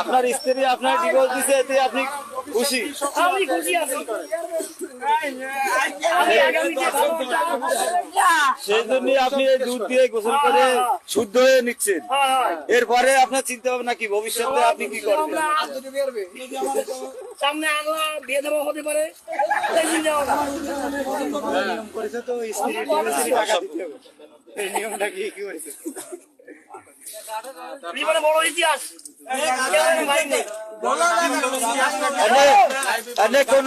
আপনার স্ত্রী আপনার ডিভোর্স দিছে এতে আপনি খুশি? আমি খুশি আছি। সেই জন্য আপনি এই দুধ দিয়ে গোসল করে শুদ্ধ হয়ে নিচ্ছেন। হ্যাঁ, এরপরে আপনার চিন্তা ভাবনা কি? ভবিষ্যতে আপনি কি করবেন? সামনে আল্লাহ বিয়ে দেওয়া হতে পারে। এই চিন্তা ভাবনা। জীবনে বড় ইতিহাস। ভাই নেই। এনে কোন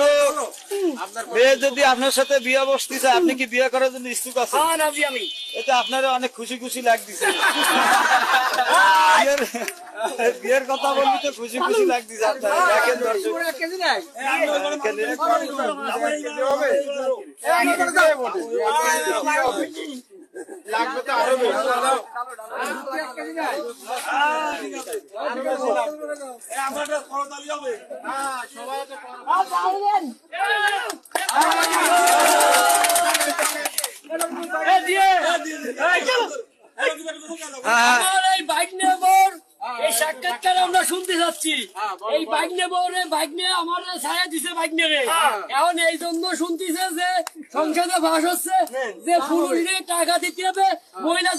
মেয়ে যদি আপনার সাথে বিয়ে বসতে চায় আপনি কি বিয়ে করার জন্য ইচ্ছুক আছেন? হ্যাঁ আমি। এটা আপনারা অনেক খুশি খুশি লাগতেছে। বিয়ের বিয়ের কথা বললি তো খুশি খুশি লাগতেছে আপনার। দেখেন দর্শক। বাইক নেবর এই আমরা শুনতে এই বাইক বাইক নিয়ে ছায়া দিছে বাইক এখন এই জন্য শুনতেছে যে সংসদে ভাস হচ্ছে যে পুরুষ টাকা দিতে হবে মহিলা